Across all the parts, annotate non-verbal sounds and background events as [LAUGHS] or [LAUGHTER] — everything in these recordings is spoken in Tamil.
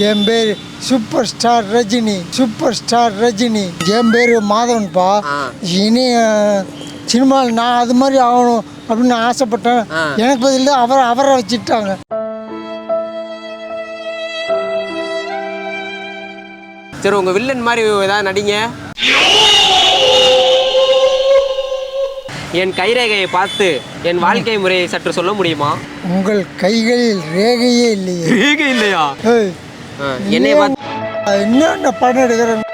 என் பேர் super star Rajini super star Rajini. என் பேர் மாதவன்பா. இனி சினிமாவில் நான் அது மாதிரி ஆகணும் அப்படின்னு ஆசைப்பட்டேன். ஆ. எனக்கு பதில் அவரை அவரை வச்சுட்டாங்க சரி உங்க வில்லன் மாதிரி ஏதாவது நடிங்க. என் கைரேகையை பார்த்து என் வாழ்க்கை முறையை சற்று சொல்ல முடியுமா? உங்கள் கைகளில் ரேகையே இல்லையே. ரேகை இல்லையா? ஏய், என்னை பார்த்து என்னென்ன படம் எடுக்கிறேன்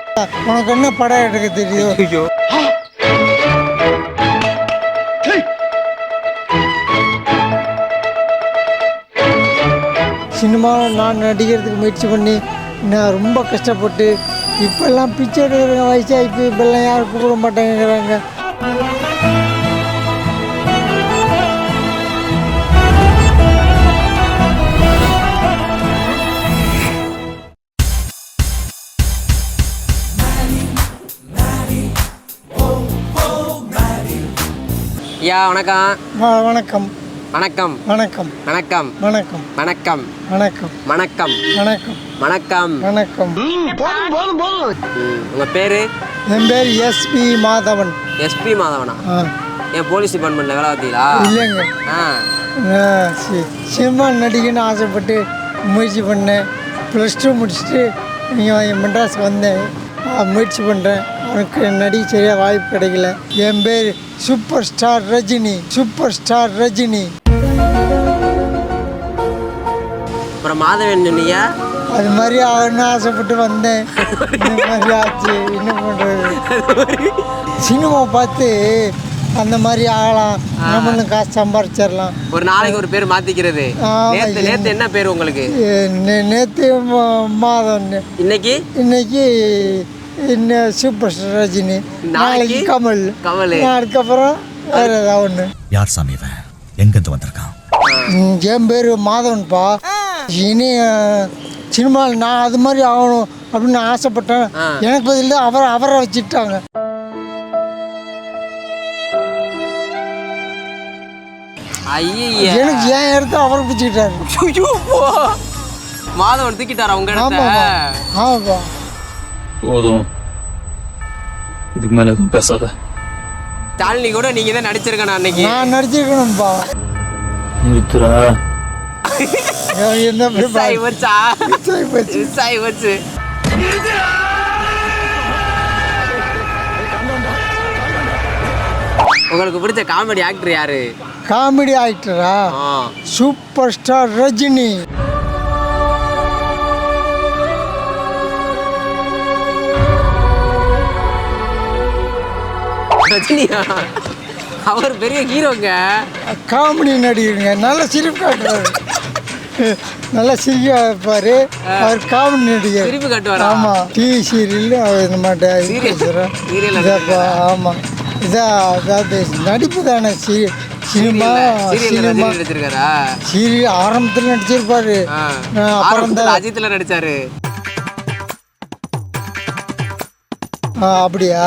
உனக்கு என்ன படம் எடுக்க தெரியும்? ஐயோ. சினிமாவில் நான் நடிக்கிறதுக்கு முயற்சி பண்ணி நான் ரொம்ப கஷ்டப்பட்டு இப்போல்லாம் பிச்சை எடுக்கிறவங்க வயசாகி இப்போ இப்போல்லாம் யாரும் கூப்பிட மாட்டேங்கிறாங்க. ஐயா வணக்கம் வணக்கம் வணக்கம் வணக்கம் வணக்கம் வணக்கம் வணக்கம் வணக்கம் வணக்கம் வணக்கம் வணக்கம் வணக்கம் உங்க பேரு என் பேர் எஸ்பி மாதவன் எஸ்பி மாதவனா ஏன் போலீஸ் டிபார்ட்மெண்ட்ல வேலை பார்த்தீங்களா இல்லைங்க ஆ நான் சி- சினிமா நடிகன்னு ஆசைப்பட்டு முயற்சி பண்ணேன் ப்ளஸ் டூ முடிச்சுட்டு இங்கே மெட்ராஸ்க்கு வந்தேன் முயற்சி பண்ணுறேன் எனக்கு நடிக்க சரியாக வாய்ப்பு கிடைக்கல. என் பேர் super star Rajini. Super star Rajini. அப்புறம் மாதவன் சொன்னீங்க அது மாதிரி ஆகணும்னு ஆசைப்பட்டு வந்தேன். இந்த மாதிரி ஆச்சு. என்ன பண்ணுறது சினிமா பார்த்து அந்த மாதிரி ஆகலாம். நம்மளும் காசு சம்பாரிச்சிடலாம். ஒரு நாளைக்கு ஒரு பேர் மாத்திக்கிறது. நேத்து என்ன- நேத்து பேர் உங்களுக்கு? நேற்று மாதம் இன்னைக்கு? இன்னைக்கு இன்னும் சூப்பர் ஸ்டார் ரஜினி? நாளைக்கு கமல். கமல். அதுக்கப்புறம் வேற ஏதாவது ஒன்று யார் சாமி இவன்? எங்கிருந்து வந்திருக்கான்? என் பேர் மாதவன்பா. இனி சினிமாவில் நான் அது மாதிரி ஆகணும் அப்படின்னு ஆசைப்பட்டேன். ஆ. எனக்கு பதில் அவரை அவரை வச்சுட்டாங்க ஐய எனக்கு ஏன் இடத்த அவரை பிடிச்சிக்கிட்டாரு மாதவன் தூக்கிட்டாரா உங்க இடத்த? ஆமாப்பா ஆமாப்பா போதும். இதுக்கு மேல எதுவும் பேசாத. ஸ்டாலினி கூட நீங்க தான் நடிச்சிருக்கணும் அன்னைக்கு. நான் நடிச்சிருக்கணும்ப்பா நிறுத்துறா என்ன உங்களுக்கு பிடிச்ச காமெடி ஆக்டர் யாரு? காமெடி ஆக்டரா. Super star Rajini. ரஜினியா அவர் பெரிய ஹீரோங்க. காமெடி நடிகருங்க. நல்ல சிரிப்பு காட்டுறாரு நல்லா சிரிக்க வைப்பாரு அவர் காமெடி நடிகர். சிரிப்பு காட்டுவாரா? ஆமா. டிவி சீரியல் அவர் இந்த Serial இதாப்பா ஆமாம் இதா அதாவது நடிப்பு தானே. C cinema cinema. சீரியல் ஆரம்பத்தில் நடிச்சிருப்பாரு. அப்புறம் ஆரம்பத்துல தான். அப்படியா?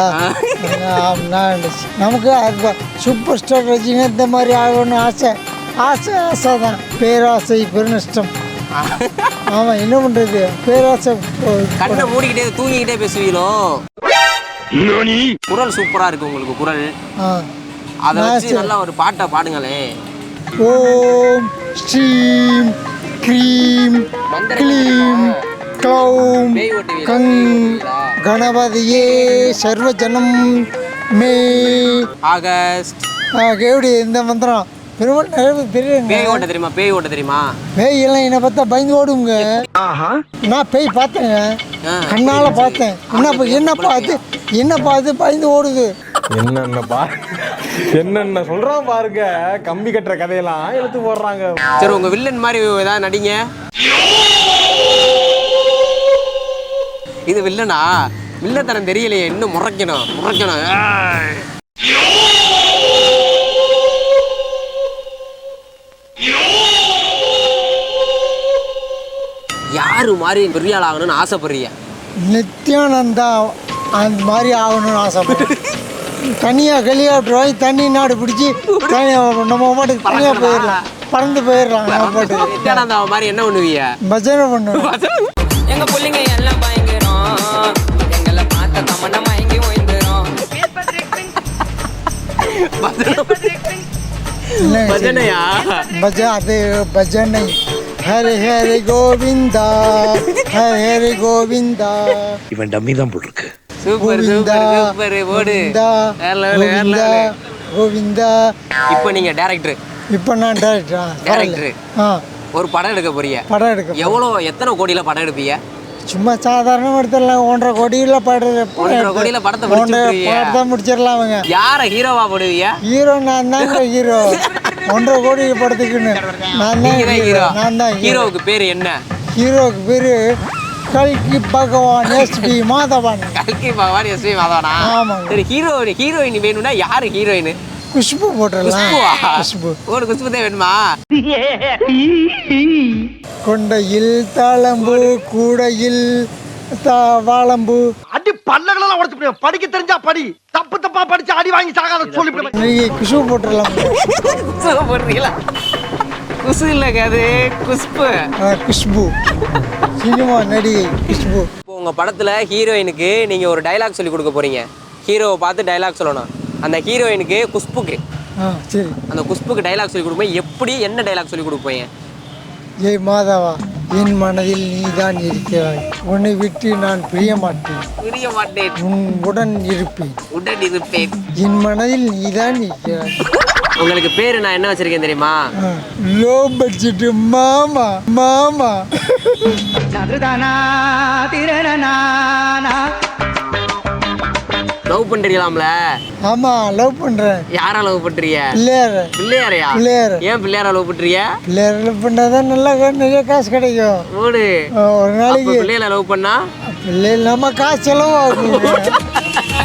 ஆ, நான். நமக்கு அது சூப்பர் ஸ்டார் ரஜினி இந்த மாதிரி ஆகணும்னு ஆசை. ஆசை ஆசை தான் பேராசை பெருநஷ்டம். ஆமாம் என்ன பண்ணுறது பேராசை கண்ணை மூடிக்கிட்டே தூங்கிக்கிட்டே பேசுவீங்களோ? குரல் சூப்பரா இருக்கு உங்களுக்கு குரல். ஆ. அதை வச்சு சரி. நல்லா ஒரு பாட்டை பாடுங்களே. ஓம் ஸ்ரீம் க்ரீம் க்ளீம் க்ளௌம்? கங்? கணபதியே சர்வஜனம் மே. ஆகஸ்ட். ஆ, எப்படி இந்த மந்திரம். பெருமாள் நிறைய பெரிய பேய் ஓட்ட தெரியுமா? பேய் ஓட்ட தெரியுமா? பேய் எல்லாம் என்னை பார்த்தா பயந்து ஓடுங்க. நான் பேய் பார்த்தேங்க. கண்ணால பார்த்தேன். என்னப்பா என்னப்பா அது என்னப்பா அது பயந்து ஓடுது. என்னென்னப்பா என்னென்ன சொல்றான் பாருங்க. கம்பி கட்டுற கதையெல்லாம் எடுத்து போடுறாங்க. சரி உங்க வில்லன் மாதிரி ஏதாவது நடிங்க. இது வில்லனா? வில்லத்தனம் தெரியலையே இன்னும் முறைக்கணும் முறைக்கணும். யாரு மாதிரி பெரிய ஆள் ஆகணும்னு ஆசைப்படுறீங்க? நித்யானந்தா அந்த மாதிரி ஆகணும்னு ஆசைப்படுறேன். தனியாக கலியாட்டு வாங்கி தண்ணி நாடு பிடிச்சி தனியாக நம்ம பாட்டுக்கு தனியாக போயிடலாம். பறந்து போயிடலாம் நித்யானந்தா மாதிரி என்ன பண்ணுவீங்க? பஜனை பண்ணுவேன். பஜனையா பஜ அது பஜனை ஹரி ஹரி கோவிந்தா ஹரி ஹரி கோவிந்தா இவன் டம்மி தான் போட்டிருக்கு. சூப்பர் சூப்பர் சூப்பர் போடு கோவிந்தா வேற வேற இப்போ நீங்க டேரக்டர் இப்போ நான் டேரக்டரா. ஆ ஒரு படம் எடுக்க போறீங்க. படம் எடுக்க எவ்வளோ எத்தனை கோடியில படம் எடுப்பீங்க? சும்மா சாதாரண எடுத்துடலாம். ஒன்றரை கோடியில் படம் ஒன்றரை கோடியில படத்தை. படத்தை முடிச்சிடலாம் அவங்க. யார ஹீரோவா போடுவீங்க? ஹீரோ நான் தாங்க ஹீரோ [LAUGHS] ஒன்றரை கோடி படத்துக்குன்னு. நான் தான் ஹீரோ. நான் தான் ஹீரோவுக்கு பேர் என்ன? ஹீரோக்கு பேர் கல்கி பகவான் எஸ்பி மாதவன். கல்கி பகவான் எஸ் வி மாதவனா? ஆமாங்க. சரி ஹீரோ ஹீரோயின் வேணும்னா யாரு ஹீரோயின்? குஷ்பு போட்டுடலாம். குஷ்பு. ஒரு குஷ்பு தான் வேணுமா? கொண்டையில் தாளம்பு கூடையில் வாழம்பு பல்லகளெல்லாம் உடச்சு போடுவேன். படிக்க தெரிஞ்சா படி. தப்பு தப்பா படிச்சு அடி வாங்கி சாகாத சொல்லிவிடுவேன் நீ குஷ்பு போட்டுடலாம் குஷ்பு போடுறீங்களா? குசு இல்லைங்க அது குஷ்பு ஆ, குஷ்பு சினிமா நடிகை குஷ்பு இப்போ உங்க படத்துல ஹீரோயினுக்கு நீங்க ஒரு டைலாக் சொல்லி கொடுக்க போறீங்க. ஹீரோவை பார்த்து டைலாக் சொல்லணும். அந்த ஹீரோயினுக்கு குஷ்புக்கு சரி. அந்த குஷ்புக்கு டைலாக் சொல்லி கொடுக்கும்போது எப்படி என்ன டைலாக் சொல்லி கொடுப்பீங்க? ஏய் மாதவா. என் மனதில் நீதான் இருக்கிறாய். உன்னை விட்டு நான் பிரிய மாட்டேன் புரிய மாட்டேன் உன் உடன் இருப்பேன். உடன் இருப்பேன். என் மனதில் நீதான் இருக்கிறாய். உங்களுக்கு பேரு நான் என்ன வச்சிருக்கேன் தெரியுமா? லோ பட்ஜெட் மாமா மாமா. பண்றீங்களாம்ல? ஆமா லவ் பண்றேன். யாரா லவ் பண்றீங்க? பிள்ளையார. பிள்ளையாரையா? பிள்ளையார. ஏன் பிள்ளையாரா லவ் பண்றீங்க? பிள்ளையார லவ் பண்ணாதான் நல்லா நிறைய காசு கிடைக்கும். ஓடு. ஒரு நாளைக்கு பிள்ளைகளை லவ் பண்ணா? பிள்ளை இல்லாம காசு செலவாகும் [LAUGHS]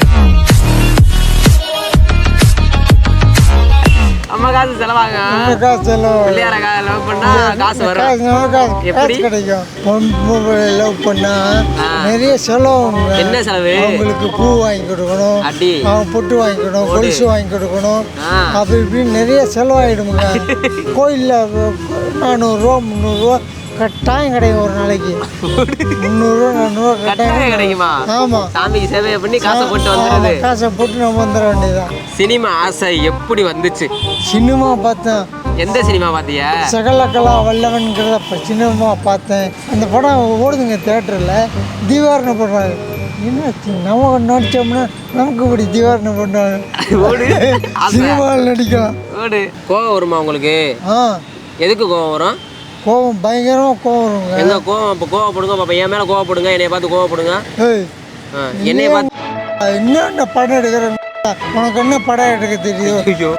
அம்மா காசு செலவாங்க ரொம்ப காசு செலவு பிள்ளையார லவ் பண்ணா காசு வரும் காசு நம்ம காசு எப்படி? காசு கிடைக்கும் பொம்பளை லவ் பண்ணா ஆ. நிறைய செலவுங்க என்ன செலவு? அவங்களுக்கு பூ வாங்கி கொடுக்கணும் அடி. அவங்க பொட்டு வாங்கி கொடுக்கணும். கொலுசு வாங்கி கொடுக்கணும். அப்படி இப்படின்னு நிறைய செலவாயிடுமுங்க கோயிலில் நானூறுரூவா முந்நூறுரூவா கட்டாயம் கிடைக்கும் ஒரு நாளைக்கு. முந்நூறுரூவா நானூறுரூவா கட்டாயம் கிடைக்குமா. ஆமாம் சாமிக்கு சேவையை பண்ணி காசை போட்டு வந்துடுது. காசை போட்டு நம்ம வந்துட வேண்டியதுதான். சினிமா ஆசை எப்படி வந்துச்சு? சினிமா பார்த்தேன். எந்த சினிமா பாத்தியா சகலகலா வல்லவன்கிறத சினிமா பார்த்தேன். அந்த படம் ஓடுதுங்க தேட்டரில். தீவாரணை பண்ணுறாங்க என்ன நம்ம நடித்தோம்னா நமக்கு இப்படி தீவாரணை பண்ணுவாங்க. சினிமாவில் நடிக்கலாம். ஓடு. கோவம் வருமா உங்களுக்கு? ஆ. எதுக்கு கோவம் வரும்? கோவம் பயங்கரமாக கோவம் வருங்க. எங்க கோவம் இப்போ கோவப்படுங்க பாப்பா என் மேல கோவப்படுங்க என்னைய பார்த்து கோவப்படுங்க ஏய் என்னைய பார்த்து என்னென்ன படம் எடுக்கிறேன் உனக்கு என்ன படம் எடுக்க தெரியும்? ஐயோ.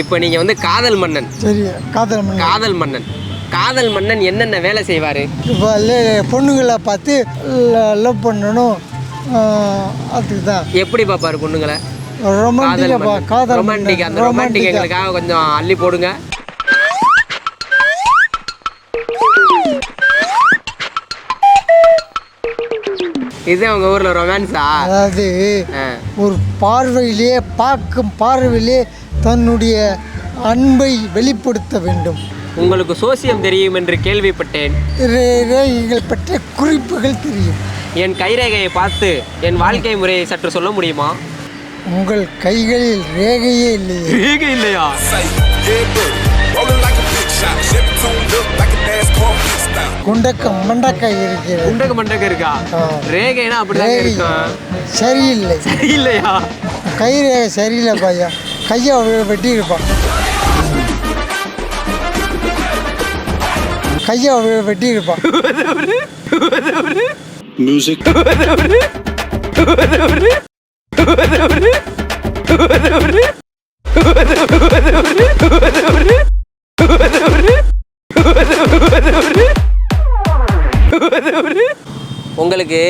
இப்போ நீங்க வந்து காதல் மன்னன். சரி காதல் காதல் மன்னன். காதல் மன்னன் என்னென்ன வேலை செய்வாரு? இப்போ பொண்ணுங்களை பார்த்து லவ் பண்ணணும். ஆ, அதுக்கு தான் எப்படி பாப்பாரு பொண்ணுங்களை? ரொமான்டிக் அந்த ரொமான்டிக் எங்களுக்காக கொஞ்சம் அள்ளி போடுங்க. இது உங்க ஊர்ல ரொமான்ஸா அதாவது ஒரு பார்வையிலே பார்க்கும் பார்வையிலே தன்னுடைய அன்பை வெளிப்படுத்த வேண்டும். உங்களுக்கு சோசியம் தெரியும் என்று கேள்விப்பட்டேன். பற்றிய குறிப்புகள் தெரியும். என் கைரேகையை பார்த்து என் வாழ்க்கை முறையை சற்று சொல்ல முடியுமா? உங்கள் கைகளில் ரேகையே இல்லையே. ரேகை இல்லையா? குண்டக்க மண்டக்காய் இருக்கிறது. உண்டக மண்டக இருக்கா. ரேகைனா அப்படிதாங்க ரேகை இருக்கும் சரியில்லை. இல்லையா கை ரேகை சரியில்லை பையா. கையை வெட்டி இருப்பான் கையை வெட்டி இருப்பான் உங்களுக்கு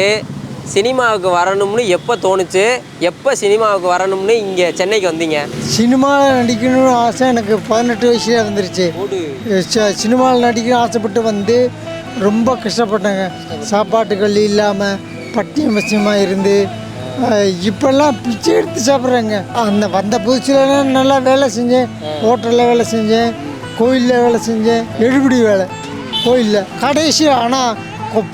சினிமாவுக்கு வரணும்னு எப்போ தோணுச்சு? எப்போ சினிமாவுக்கு வரணும்னு இங்கே சென்னைக்கு வந்தீங்க? சினிமாவில் நடிக்கணும்னு ஆசை எனக்கு பதினெட்டு வயசுல வந்துருச்சு. சினிமாவில் நடிக்கணும்னு ஆசைப்பட்டு வந்து ரொம்ப கஷ்டப்பட்டேங்க. சாப்பாட்டுகள் இல்லாமல் பட்டியம் பசியமாக இருந்து இப்போல்லாம் இப்பெல்லாம் பிச்சை எடுத்து சாப்பிட்றேங்க. அந்த வந்த புதுசில் நல்லா வேலை செஞ்சேன். ஹோட்டலில் வேலை செஞ்சேன். கோயிலில் வேலை செஞ்சேன். எழுபடி வேலை. கோயிலில். கடைசி ஆனால்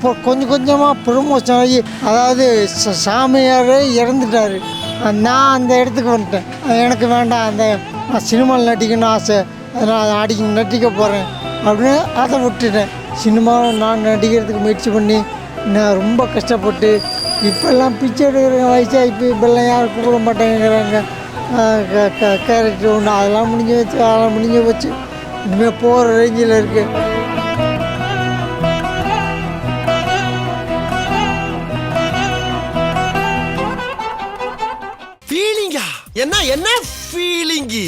கொ- கொஞ்சம் கொஞ்சமாக ப்ரொமோஷன் ஆகி அதாவது ச- சாமியார் இறந்துட்டார். நான் அந்த இடத்துக்கு வந்துட்டேன். எனக்கு வேண்டாம். அந்த நான் சினிமாவில் நடிக்கணும்னு ஆசை. அதனால் அதை அடிக்க நடிக்க போகிறேன் அப்படின்னு அதை விட்டுட்டேன். சினிமாவில் நான் நடிக்கிறதுக்கு முயற்சி பண்ணி நான் ரொம்ப கஷ்டப்பட்டு இப்போல்லாம் பிச்சை எடுக்கிற வயசாக இப்போ இப்போல்லாம் யாரும் கூப்பிட மாட்டேங்கிறாங்க. கேரக்டர் ஒன்று அதெல்லாம் முடிஞ்சு வச்சு அதெல்லாம் முடிஞ்சு வச்சு இனிமேல் போகிற ரேஞ்சில் இருக்குது ஃபீலிங்கா என்ன என்ன ஃபீலிங்கு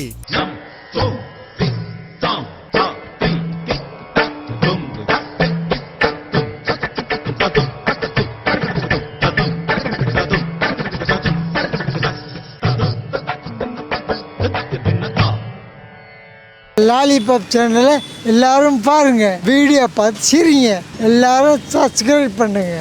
லாலிபாப் சேனலை எல்லாரும் பாருங்க. வீடியோ பார்த்து சிரிங்க. எல்லாரும் சப்ஸ்கிரைப் பண்ணுங்க.